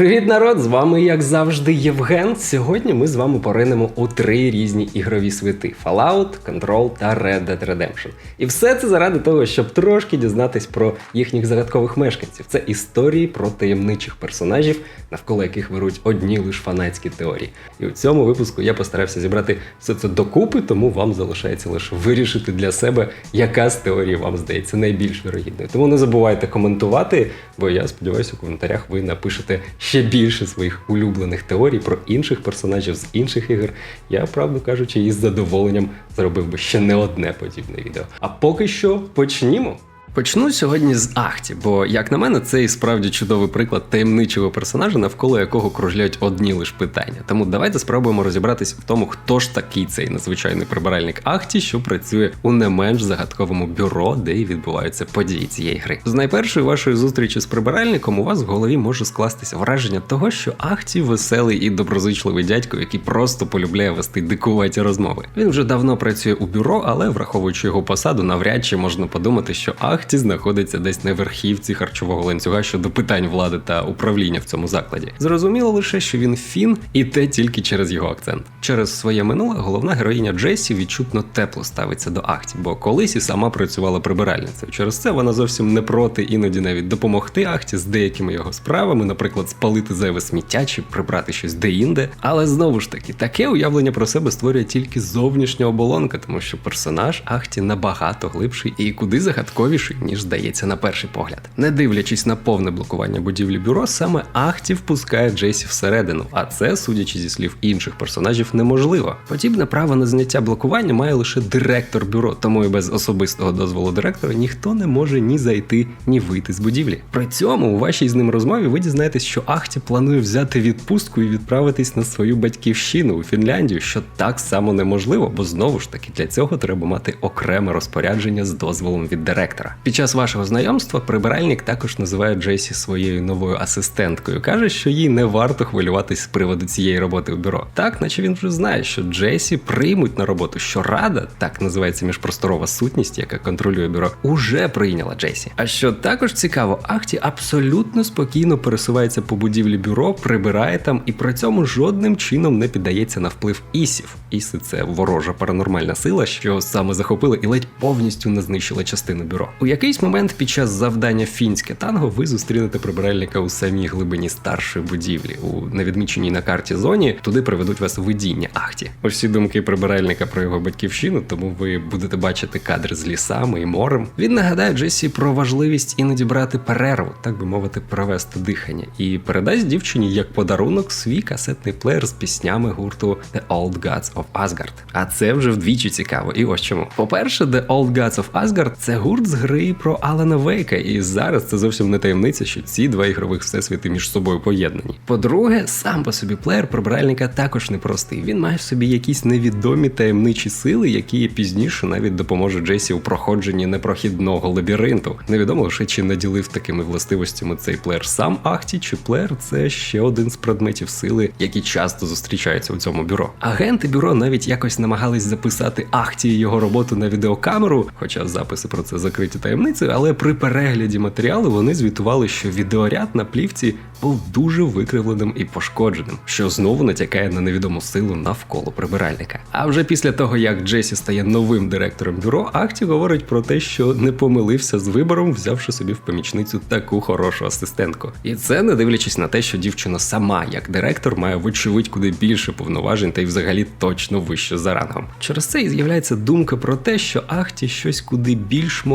Привіт, народ! З вами, як завжди, Євген. Сьогодні ми з вами поринемо у три різні ігрові світи: Fallout, Control та Red Dead Redemption. І все це заради того, щоб трошки дізнатись про їхніх загадкових мешканців. Це історії про таємничих персонажів, навколо яких вирують одні лише фанатські теорії. І у цьому випуску я постарався зібрати все це докупи, тому вам залишається лише вирішити для себе, яка з теорій вам здається найбільш вірогідною. Тому не забувайте коментувати, бо я сподіваюся, у коментарях ви напишете ще більше своїх улюблених теорій про інших персонажів з інших ігор. Я, правду кажучи, із задоволенням зробив би ще не одне подібне відео. А поки що почнімо. Почну сьогодні з Ахті, бо, як на мене, це і справді чудовий приклад таємничого персонажа, навколо якого кружляють одні лише питання. Тому давайте спробуємо розібратись в тому, хто ж такий цей надзвичайний прибиральник Ахті, що працює у не менш загадковому бюро, де і відбуваються події цієї гри. З найпершої вашої зустрічі з прибиральником у вас в голові може скластися враження того, що Ахті веселий і доброзичливий дядько, який просто полюбляє вести дикуваті розмови. Він вже давно працює у бюро, але враховуючи його посаду, навряд чи можна подумати, що Ахті знаходиться десь на верхівці харчового ланцюга щодо питань влади та управління в цьому закладі. Зрозуміло лише, що він фін, і те тільки через його акцент. Через своє минуле головна героїня Джесі відчутно тепло ставиться до Ахті, бо колись і сама працювала прибиральницею. Через це вона зовсім не проти іноді навіть допомогти Ахті з деякими його справами, наприклад, спалити зайве сміття чи прибрати щось деінде. Але знову ж таки, таке уявлення про себе створює тільки зовнішня оболонка, тому що персонаж Ахті набагато глибший і куди загадковіший, ніж здається на перший погляд. Не дивлячись на повне блокування будівлі бюро, саме Ахті впускає Джесі всередину, а це, судячи зі слів інших персонажів, неможливо. Подібне право на зняття блокування має лише директор бюро, тому і без особистого дозволу директора ніхто не може ні зайти, ні вийти з будівлі. При цьому у вашій з ним розмові ви дізнаєтесь, що Ахті планує взяти відпустку і відправитись на свою батьківщину у Фінляндію, що так само неможливо, бо знову ж таки для цього треба мати окреме розпорядження з дозволом від директора. Під час вашого знайомства прибиральник також називає Джесі своєю новою асистенткою. каже, що їй не варто хвилюватись з приводу цієї роботи в бюро. Так, наче він вже знає, що Джесі приймуть на роботу, що рада, так називається міжпросторова сутність, яка контролює бюро, уже прийняла Джесі. А що також цікаво, Ахті абсолютно спокійно пересувається по будівлі бюро, прибирає там і при цьому жодним чином не піддається на вплив ісів. Іси це ворожа паранормальна сила, що саме захопила і ледь повністю не знищила частину бюро. Якийсь момент під час завдання фінське танго ви зустрінете прибиральника у самій глибині старшої будівлі. У невідміченій на карті зоні туди приведуть вас видіння Ахті. Усі думки прибиральника про його батьківщину, тому ви будете бачити кадри з лісами і морем. Він нагадає Джесі про важливість іноді брати перерву, так би мовити, провести дихання, і передасть дівчині як подарунок свій касетний плеєр з піснями гурту The Old Gods of Asgard. А це вже вдвічі цікаво. І ось чому. По-перше, The Old Gods of Asgard – це гурт з гри про Алана Вейка, і зараз це зовсім не таємниця, що ці два ігрових всесвіти між собою поєднані. По-друге, сам по собі плеєр прибиральника також непростий. Він має в собі якісь невідомі таємничі сили, які пізніше навіть допоможуть Джесі у проходженні непрохідного лабіринту. Невідомо лише чи наділив такими властивостями цей плеєр сам Ахті, чи плеєр це ще один з предметів сили, які часто зустрічаються у цьому бюро. Агенти бюро навіть якось намагались записати Ахті і його роботу на відеокамеру, хоча записи про це закриті таємницею, але при перегляді матеріалу вони звітували, що відеоряд на плівці був дуже викривленим і пошкодженим, що знову натякає на невідому силу навколо прибиральника. А вже після того, як Джесі стає новим директором бюро, Ахті говорить про те, що не помилився з вибором, взявши собі в помічницю таку хорошу асистентку. І це не дивлячись на те, що дівчина сама, як директор, має вочевидь куди більше повноважень та й взагалі точно вище за рангом. Через це і з'являється думка про те, що Ахті щось куди більш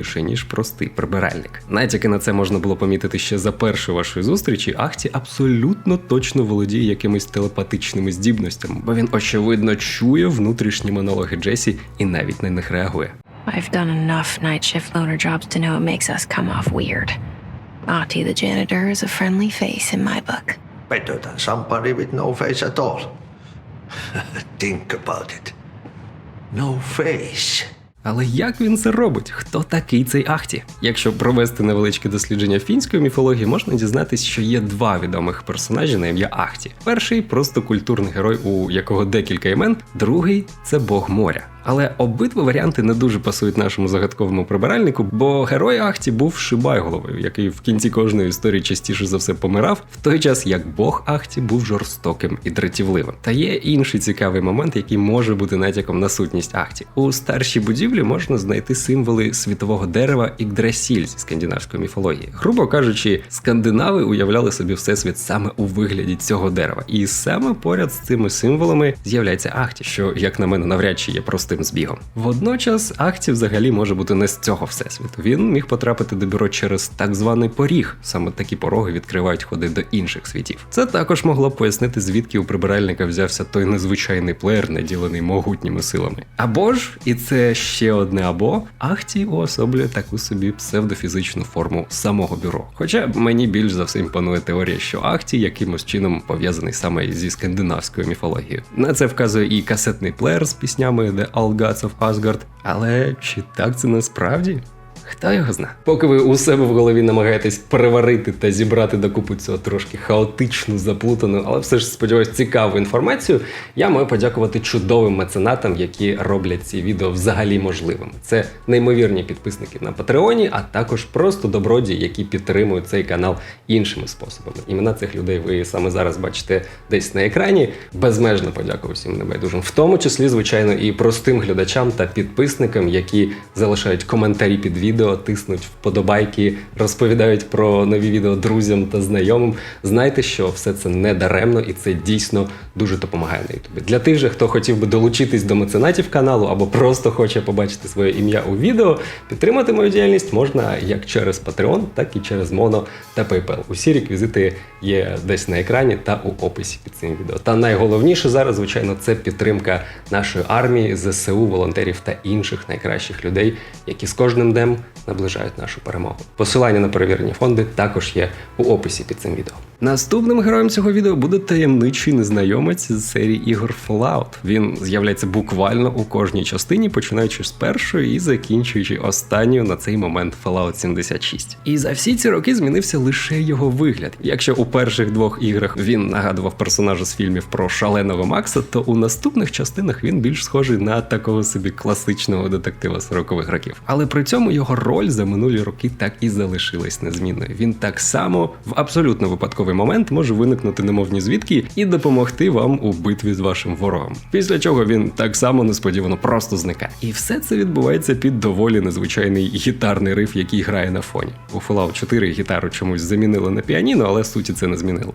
могутніше, ніж простий прибиральник. Натяки на це можна було помітити ще за першою вашої зустрічі. Ахті абсолютно точно володіє якимись телепатичними здібностями, бо він очевидно чує внутрішні монологи Джесі і навіть на них реагує. I've done enough night shift loner jobs to know it makes us come off weird. Ahti the janitor is a friendly face in my book. Better than somebody with no face at all. Think about it. No face. Але як він це робить? Хто такий цей Ахті? Якщо провести невеличке дослідження фінської міфології, можна дізнатись, що є два відомих персонажі на ім'я Ахті. Перший просто культурний герой, у якого декілька імен, другий це бог моря. Але обидва варіанти не дуже пасують нашому загадковому прибиральнику, бо герой Ахті був шибайголовою, який в кінці кожної історії частіше за все помирав, в той час як Бог Ахті був жорстоким і дратівливим. Та є інший цікавий момент, який може бути натяком на сутність Ахті. У старшій будівлі можна знайти символи світового дерева Ігдрасіль зі скандинавської міфології. Грубо кажучи, скандинави уявляли собі всесвіт саме у вигляді цього дерева, і саме поряд з цими символами з'являється Ахті, що, як на мене, навряд чи є простим збігом. Водночас Ахті взагалі може бути не з цього всесвіту. Він міг потрапити до бюро через так званий поріг. Саме такі пороги відкривають ходи до інших світів. Це також могло б пояснити, звідки у прибиральника взявся той незвичайний плеєр, наділений могутніми силами. Або ж, і це ще одне або Ахті уособлює таку собі псевдофізичну форму самого бюро. Хоча мені більш за все імпонує теорія, що Ахті якимось чином пов'язаний саме зі скандинавською міфологією. На це вказує і касетний плеєр з піснями The All Асгард. Але чи так це насправді? Хто його зна? Поки ви у себе в голові намагаєтесь переварити та зібрати докупи цього трошки хаотичну, заплутану, але все ж сподіваюсь, цікаву інформацію, я маю подякувати чудовим меценатам, які роблять ці відео взагалі можливими. Це неймовірні підписники на Патреоні, а також просто добродії, які підтримують цей канал іншими способами. Імена цих людей ви саме зараз бачите десь на екрані. Безмежно подякую всім небайдужим, в тому числі, звичайно, і простим глядачам та підписникам, які залишають коментарі під відео, тиснуть вподобайки, розповідають про нові відео друзям та знайомим. Знайте, що все це не даремно і це дійсно дуже допомагає на Ютубі. Для тих же, хто хотів би долучитись до меценатів каналу або просто хоче побачити своє ім'я у відео, підтримати мою діяльність можна як через Patreon, так і через Mono та PayPal. Усі реквізити є десь на екрані та у описі під цим відео. Та найголовніше зараз, звичайно, це підтримка нашої армії, ЗСУ, волонтерів та інших найкращих людей, які з кожним днем наближають нашу перемогу. Посилання на перевірені фонди також є у описі під цим відео. Наступним героєм цього відео буде таємничий незнайомець з серії ігор Fallout. Він з'являється буквально у кожній частині, починаючи з першої і закінчуючи останньою на цей момент Fallout 76. І за всі ці роки змінився лише його вигляд. Якщо у перших двох іграх він нагадував персонажа з фільмів про шаленого Макса, то у наступних частинах він більш схожий на такого собі класичного детектива 40-х років. Але при цьому його роль за минулі роки так і залишилась незмінною. Він так само в абсолютно випадковий момент може виникнути немовні звідки і допомогти вам у битві з вашим ворогом. Після чого він так само несподівано просто зникає. І все це відбувається під доволі незвичайний гітарний риф, який грає на фоні. У Fallout 4 гітару чомусь замінили на піаніно, але суті це не змінило.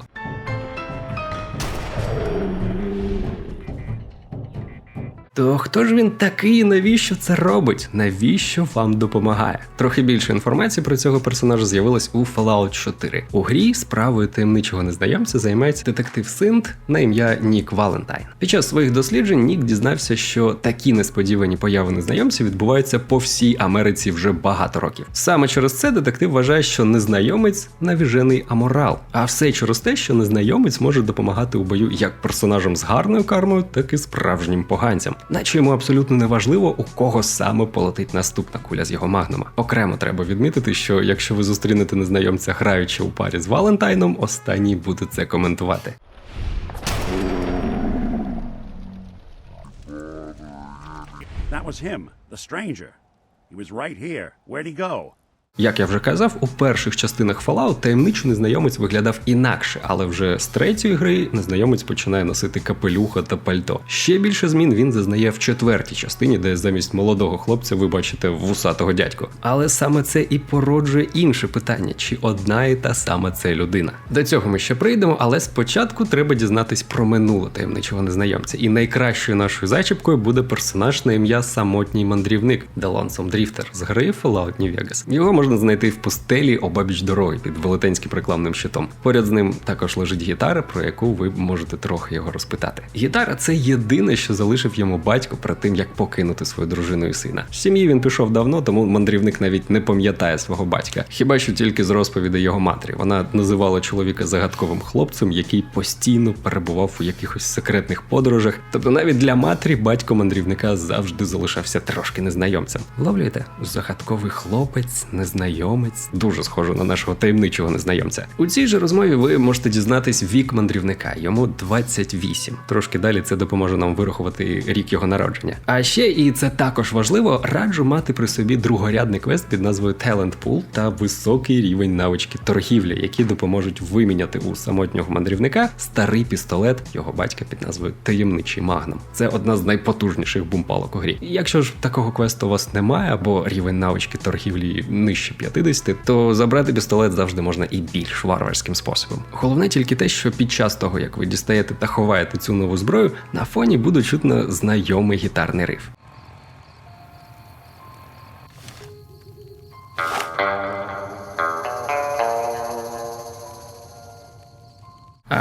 То хто ж він такий навіщо це робить? Навіщо вам допомагає? Трохи більше інформації про цього персонажа з'явилось у Fallout 4. У грі справою таємничого незнайомця займається детектив Синт на ім'я Нік Валентайн. Під час своїх досліджень Нік дізнався, що такі несподівані появи незнайомців відбуваються по всій Америці вже багато років. Саме через це детектив вважає, що незнайомець навіжений аморал, а все через те, що незнайомець може допомагати у бою як персонажам з гарною кармою, так і справжнім поганцям наче йому абсолютно не важливо, у кого саме полетить наступна куля з його магнума. Окремо треба відмітити, що якщо ви зустрінете незнайомця, граючи у парі з Валентайном, останній буде це коментувати. That was him, the stranger. He was right here. Where'd he go? Як я вже казав, у перших частинах Fallout таємничий незнайомець виглядав інакше, але вже з третьої гри незнайомець починає носити капелюха та пальто. Ще більше змін він зазнає в четвертій частині, де замість молодого хлопця ви бачите вусатого дядьку. Але саме це і породжує інше питання: чи одна і та сама це людина? До цього ми ще прийдемо, але спочатку треба дізнатись про минуле таємничого незнайомця. І найкращою нашою зачіпкою буде персонаж на ім'я самотній мандрівник Lonesome Drifter з гри Fallout New Vegas. Його можна знайти в пустелі обабіч дороги під велетенським рекламним щитом. Поряд з ним також лежить гітара, про яку ви можете трохи його розпитати. Гітара це єдине, що залишив йому батько перед тим, як покинути свою дружину і сина. З сім'ї він пішов давно, тому мандрівник навіть не пам'ятає свого батька. Хіба що тільки з розповідей його матері. Вона називала чоловіка загадковим хлопцем, який постійно перебував у якихось секретних подорожах. Тобто навіть для матері батько мандрівника завжди залишався трошки незнайомцем. Ловлюєте? Загадковий хлопець, незнайомець. Незнайомець, дуже схоже на нашого таємничого незнайомця. У цій же розмові ви можете дізнатись вік мандрівника. Йому 28. Трошки далі це допоможе нам вирахувати рік його народження. А ще, і це також важливо, раджу мати при собі другорядний квест під назвою Talent Pool та високий рівень навички торгівлі, які допоможуть виміняти у самотнього мандрівника старий пістолет його батька під назвою Таємничий Магнум. Це одна з найпотужніших бумпалок у грі. Якщо ж такого квесту у вас немає, або рівень навички торгівлі нижче 50, то забрати пістолет завжди можна і більш варварським способом. Головне тільки те, що під час того, як ви дістаєте та ховаєте цю нову зброю, на фоні буде чутно знайомий гітарний риф.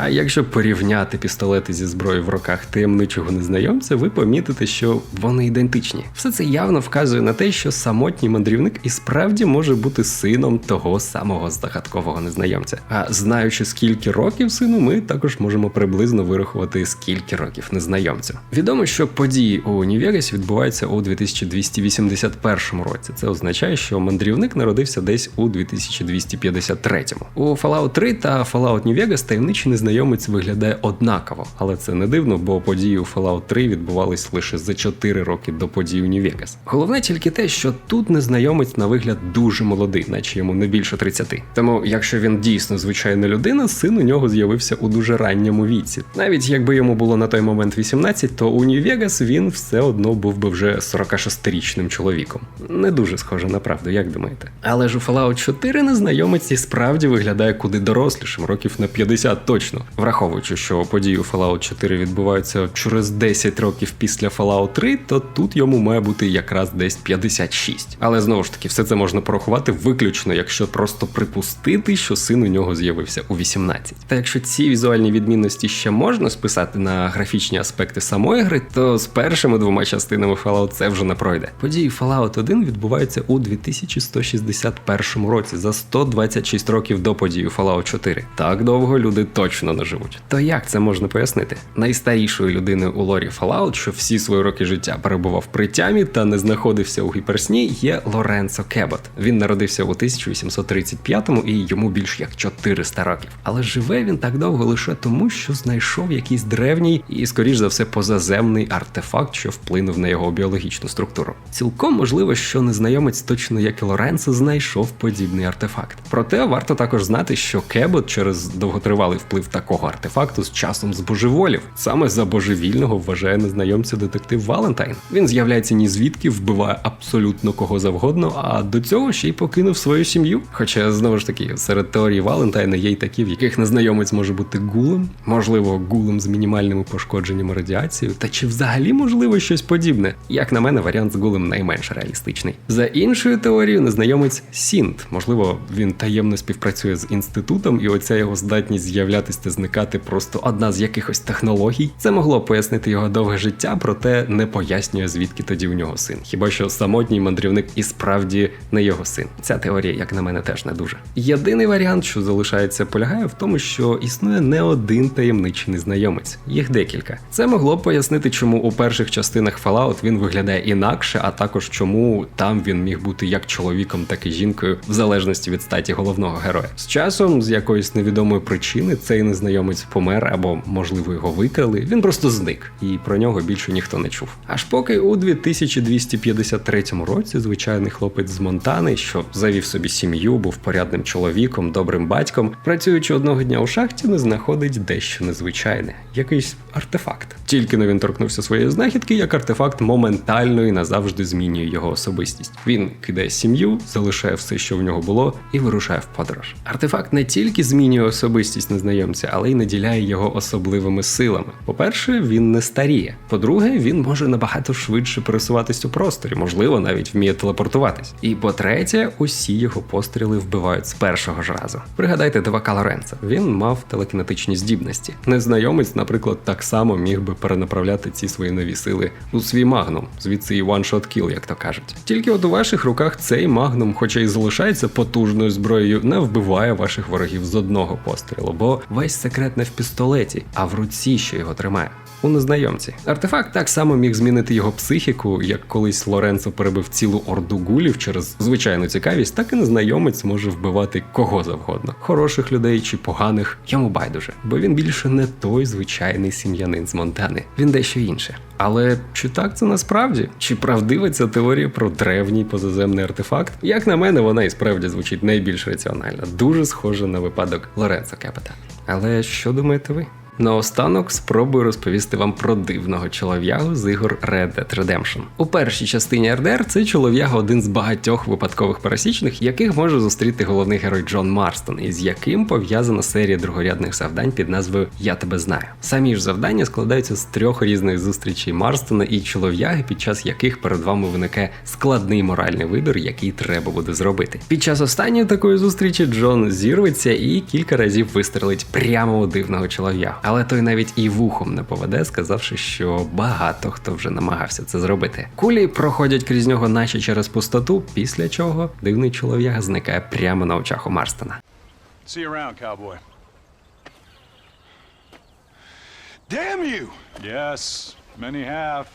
А якщо порівняти пістолети зі зброєю в руках таємничого незнайомця, ви помітите, що вони ідентичні. Все це явно вказує на те, що самотній мандрівник і справді може бути сином того самого загадкового незнайомця. А знаючи скільки років сину, ми також можемо приблизно вирахувати скільки років незнайомцю. Відомо, що події у Нью-Вегасі відбуваються у 2281 році. Це означає, що мандрівник народився десь у 2253. У Fallout 3 та Fallout New Vegas таємничий незнайомець виглядає однаково, але це не дивно, бо події у Fallout 3 відбувались лише за 4 роки до подій у Vegas. Головне тільки те, що тут незнайомець на вигляд дуже молодий, наче йому не більше 30. Тому, якщо він дійсно звичайна людина, син у нього з'явився у дуже ранньому віці. Навіть якби йому було на той момент 18, то у Vegas він все одно був би вже 46-річним чоловіком. Не дуже схоже на правду, як думаєте? Але ж у Fallout 4 незнайомець і справді виглядає куди дорослішим, років на 50 точно. Враховуючи, що події у Fallout 4 відбуваються через 10 років після Fallout 3, то тут йому має бути якраз десь 56. Але знову ж таки, все це можна порахувати виключно, якщо просто припустити, що син у нього з'явився у 18. Та якщо ці візуальні відмінності ще можна списати на графічні аспекти самої гри, то з першими двома частинами Fallout це вже не пройде. Події Fallout 1 відбуваються у 2161 році за 126 років до подій у Fallout 4. Так довго люди точно не живуть. То як це можна пояснити? Найстарішою людиною у лорі Fallout, що всі свої роки життя перебував при тямі та не знаходився у гіперсні, є Лоренцо Кебот. Він народився у 1835-му і йому більш як 400 років. Але живе він так довго лише тому, що знайшов якийсь древній і, скоріш за все, позаземний артефакт, що вплинув на його біологічну структуру. Цілком можливо, що незнайомець, точно як і Лоренцо, знайшов подібний артефакт. Проте варто також знати, що Кебот через довготривалий вплив такого артефакту з часом збожеволів. Саме за божевільного вважає незнайомця детектив Валентайн. Він з'являється ні звідки, вбиває абсолютно кого завгодно, а до цього ще й покинув свою сім'ю. Хоча знову ж таки, серед теорій Валентайна є й такі, в яких незнайомець може бути гулем, можливо, гулем з мінімальними пошкодженнями радіацією, та чи взагалі можливо щось подібне? Як на мене, варіант з гулем найменш реалістичний. За іншою теорією, незнайомець Сінт. Можливо, він таємно співпрацює з інститутом, і оця його здатність з'являтися та зникати просто одна з якихось технологій. Це могло пояснити його довге життя, проте не пояснює, звідки тоді в нього син. Хіба що самотній мандрівник і справді не його син. Ця теорія, як на мене, теж не дуже. Єдиний варіант, що залишається, полягає в тому, що існує не один таємничий незнайомець, їх декілька. Це могло б пояснити, чому у перших частинах Fallout він виглядає інакше, а також чому там він міг бути як чоловіком, так і жінкою, в залежності від статі головного героя. З часом, з якоїсь невідомої причини, цей незнайомець помер або, можливо, його викрали. Він просто зник, і про нього більше ніхто не чув. Аж поки у 2253 році звичайний хлопець з Монтани, що завів собі сім'ю, був порядним чоловіком, добрим батьком, працюючи одного дня у шахті, не знаходить дещо незвичайне, якийсь артефакт. Тільки но він торкнувся своєї знахідки, як артефакт моментально і назавжди змінює його особистість. Він кидає сім'ю, залишає все, що в нього було, і вирушає в подорож. Артефакт не тільки змінює особистість незнайомця, але й наділяє його особливими силами. По-перше, він не старіє. По-друге, він може набагато швидше пересуватись у просторі, можливо, навіть вміє телепортуватись. І по-третє, усі його постріли вбивають з першого ж разу. Пригадайте Девака Лоренца. Він мав телекінетичні здібності. Незнайомець, наприклад, так само міг би перенаправляти ці свої нові сили у свій магнум, звідси і kill, як то кажуть. Тільки от у ваших руках цей магнум, хоча й залишається потужною зброєю, не вбиває ваших ворогів з одного пострілу, бо весь секрет не в пістолеті, а в руці, що його тримає. у незнайомці. Артефакт так само міг змінити його психіку, як колись Лоренцо перебив цілу орду гулів через звичайну цікавість, так і незнайомець може вбивати кого завгодно, хороших людей чи поганих. Йому байдуже, бо він більше не той звичайний сім'янин з Монтани. Він дещо інше. Але чи так це насправді? Чи правдива ця теорія про древній позаземний артефакт? Як на мене, вона і справді звучить найбільш раціонально, дуже схожа на випадок Лоренцо Кепета. Але що думаєте ви? Наостанок спробую розповісти вам про дивного чолов'ягу з ігор Red Dead Redemption. У першій частині РДР цей чолов'яга один з багатьох випадкових пересічних, яких може зустріти головний герой Джон Марстон, із яким пов'язана серія другорядних завдань під назвою Я тебе знаю. Самі ж завдання складаються з трьох різних зустрічей Марстона і чолов'яги, під час яких перед вами виникає складний моральний вибір, який треба буде зробити. Під час останньої такої зустрічі Джон зірветься і кілька разів вистрелить прямо у дивного чолов'ягу. Але той навіть і вухом не поведе, сказавши, що багато хто вже намагався це зробити. Кулі проходять крізь нього, наче через пустоту, після чого дивний чолов'яга зникає прямо на очах у Марстона. Damn you! Yes, many have.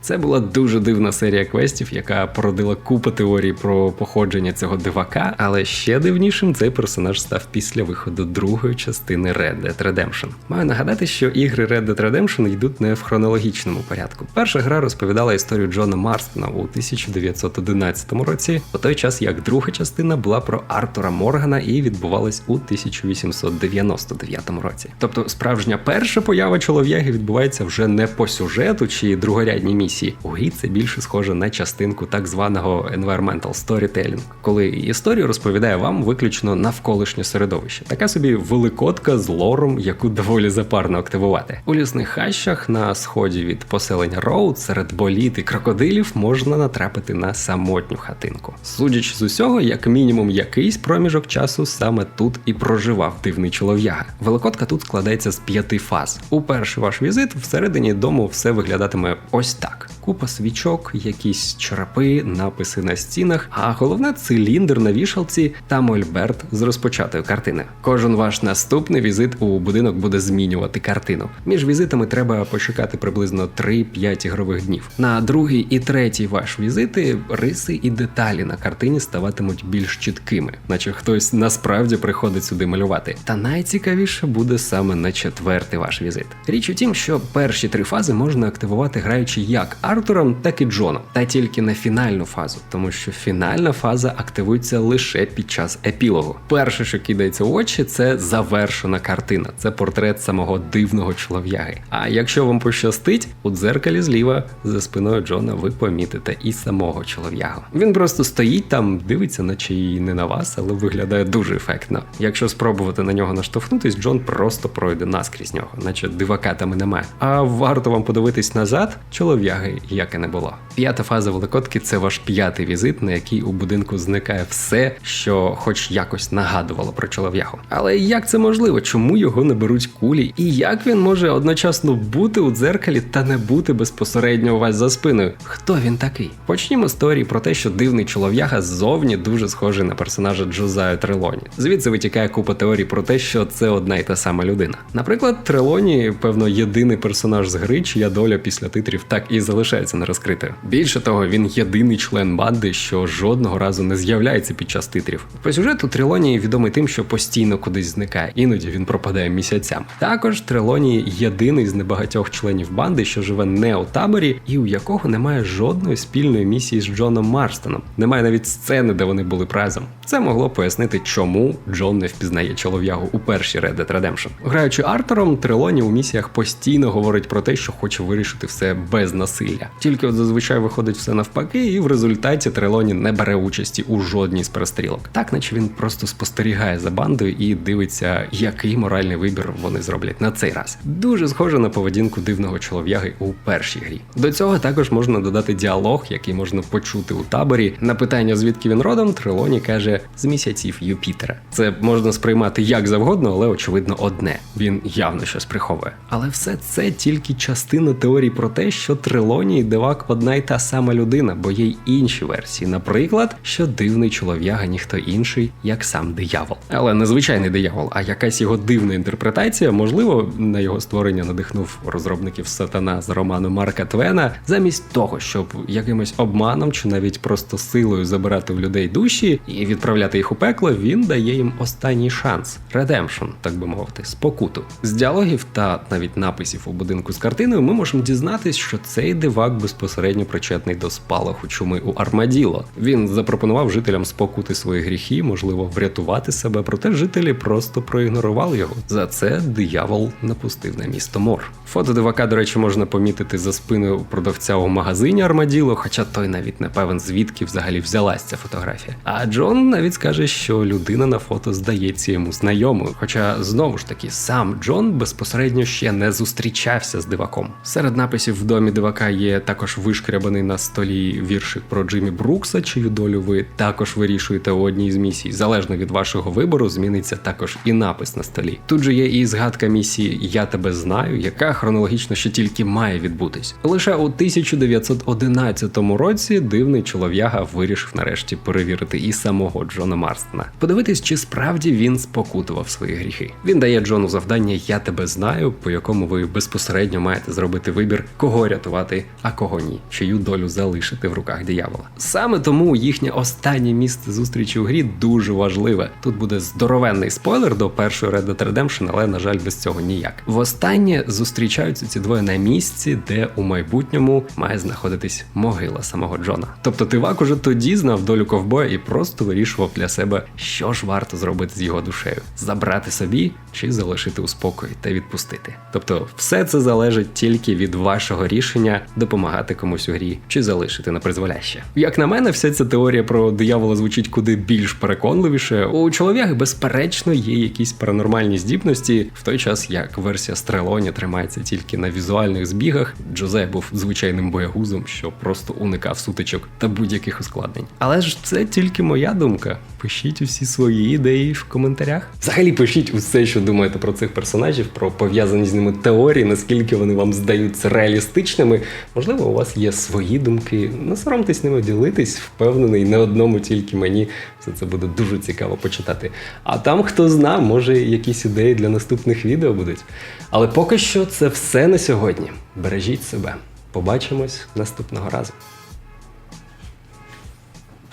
Це була дуже дивна серія квестів, яка породила купу теорій про походження цього дивака, але ще дивнішим цей персонаж став після виходу другої частини Red Dead Redemption. Маю нагадати, що ігри Red Dead Redemption йдуть не в хронологічному порядку. Перша гра розповідала історію Джона Марстона у 1911 році, у той час як друга частина була про Артура Моргана і відбувалась у 1899 році. Тобто справжня перша поява чолов'яги відбувається вже не по сюжету чи другорядній місії. У грі це більше схоже на частинку так званого environmental storytelling, коли історію розповідає вам виключно навколишнє середовище. Така собі великодка з лором, яку доволі запарно активувати. У лісних хащах на сході від поселення Роуд серед боліт і крокодилів можна натрапити на самотню хатинку. Судячи з усього, як мінімум якийсь проміжок часу саме тут і проживав дивний чолов'яга. Великодка тут складається з п'яти фаз. У перший ваш візит всередині дому все виглядатиме ось так: так купа свічок, якісь черепи, написи на стінах, а головне циліндр на вішалці та мольберт з розпочатою картини. Кожен ваш наступний візит у будинок буде змінювати картину. Між візитами треба почекати приблизно 3-5 ігрових днів. На другий і третій ваш візити риси і деталі на картині ставатимуть більш чіткими, наче хтось насправді приходить сюди малювати. Та найцікавіше буде саме на четвертий ваш візит. Річ у тім, що перші три фази можна активувати граючи як Артуром, так і Джоном, та тільки на фінальну фазу, тому що фінальна фаза активується лише під час епілогу. Перше, що кидається в очі, це завершена картина. Це портрет самого дивного чолов'яги. А якщо вам пощастить, у дзеркалі зліва за спиною Джона ви помітите і самого чолов'ягу. Він просто стоїть там, дивиться, наче і не на вас, але виглядає дуже ефектно. Якщо спробувати на нього наштовхнутись, Джон просто пройде наскрізь нього, наче дивака там і немає. А варто вам подивитись назад, чолов'яги як і не було. П'ята фаза великодки це ваш п'ятий візит, на який у будинку зникає все, що хоч якось нагадувало про чолов'ягу. Але як це можливо? Чому його не беруть кулі? І як він може одночасно бути у дзеркалі та не бути безпосередньо у вас за спиною? Хто він такий? Почнімо з теорії про те, що дивний чолов'яга ззовні дуже схожий на персонажа Джозаю Трелоні. Звідси витікає купа теорій про те, що це одна й та сама людина. Наприклад, Трелоні, певно, єдиний персонаж з гри, чия доля після титрів так і залишається нерозкритою. Більше того, він єдиний член банди, що жодного разу не з'являється під час титрів. По сюжету Трелоні відомий тим, що постійно кудись зникає, іноді він пропадає місяцями. Також Трелоні єдиний з небагатьох членів банди, що живе не у таборі, і у якого немає жодної спільної місії з Джоном Марстоном. Немає навіть сцени, де вони були разом. Це могло пояснити, чому Джон не впізнає чолов'ягу у першій Red Dead Redemption. Граючи Артуром, Трелоні у місіях постійно говорить про те, що хоче вирішити все без насилля. Зусилля. Тільки от зазвичай виходить все навпаки, і в результаті Трелоні не бере участі у жодній з перестрілок. Так, наче він просто спостерігає за бандою і дивиться, який моральний вибір вони зроблять на цей раз. Дуже схоже на поведінку дивного чолов'яги у першій грі. До цього також можна додати діалог, який можна почути у таборі. На питання, звідки він родом, Трелоні каже з місяців Юпітера. Це можна сприймати як завгодно, але очевидно одне. Він явно щось приховує. Але все це тільки частина теорії про те, що Трелоні і Девак одна й та сама людина, бо є й інші версії. Наприклад, що дивний чолов'яга ніхто інший, як сам диявол. Але не звичайний диявол, а якась його дивна інтерпретація. Можливо, на його створення надихнув розробників сатана з роману Марка Твена, замість того, щоб якимось обманом чи навіть просто силою забирати в людей душі і відправляти їх у пекло, він дає їм останній шанс редемпшн, так би мовити, спокуту. З діалогів та навіть написів у будинку з картиною ми можемо дізнатись, що цей дивак безпосередньо причетний до спалаху чуми у Армаділо. Він запропонував жителям спокути свої гріхи, можливо, врятувати себе, проте жителі просто проігнорували його. За це диявол напустив на місто Мор. Фото дивака, до речі, можна помітити за спиною продавця у магазині Армаділо, хоча той навіть не певен, звідки взагалі взялась ця фотографія. А Джон навіть скаже, що людина на фото здається йому знайомою. Хоча знову ж таки сам Джон безпосередньо ще не зустрічався з диваком. Серед написів в домі дивака є також вишкрябаний на столі віршик про Джиммі Брукса, чию долю ви також вирішуєте у одній з місій. Залежно від вашого вибору, зміниться також і напис на столі. Тут же є і згадка місії Я тебе знаю, яка хронологічно ще тільки має відбутись. Лише у 1911 році дивний чолов'яга вирішив нарешті перевірити і самого Джона Марстона. Подивитись, чи справді він спокутував свої гріхи. Він дає Джону завдання Я тебе знаю, по якому ви безпосередньо маєте зробити вибір, кого рятувати, а кого ні, чию долю залишити в руках диявола. Саме тому їхнє останнє місце зустрічі у грі дуже важливе. Тут буде здоровенний спойлер до першої Red Dead Redemption, але на жаль, без цього ніяк. Востаннє зустрічаються ці двоє на місці, де у майбутньому має знаходитись могила самого Джона. Тобто Тивак уже тоді знав долю ковбоя і просто вирішував для себе, що ж варто зробити з його душею: забрати собі чи залишити у спокої та відпустити. Тобто, все це залежить тільки від вашого рішення допомагати комусь у грі чи залишити на призволяще. Як на мене, вся ця теорія про диявола звучить куди більш переконливіше. У чолов'яги, безперечно, є якісь паранормальні здібності, в той час як версія Стрелоні тримається тільки на візуальних збігах. Джозе був звичайним боягузом, що просто уникав сутичок та будь-яких ускладнень. Але ж це тільки моя думка. Пишіть усі свої ідеї в коментарях. Взагалі пишіть усе, що думаєте про цих персонажів, про пов'язані з ними теорії, наскільки вони вам здаються реалістичними. Можливо, у вас є свої думки. Не соромтесь ними ділитись, впевнений, не одному тільки мені. Все це буде дуже цікаво почитати. А там, хто зна, може якісь ідеї для наступних відео будуть. Але поки що це все на сьогодні. Бережіть себе. Побачимось наступного разу.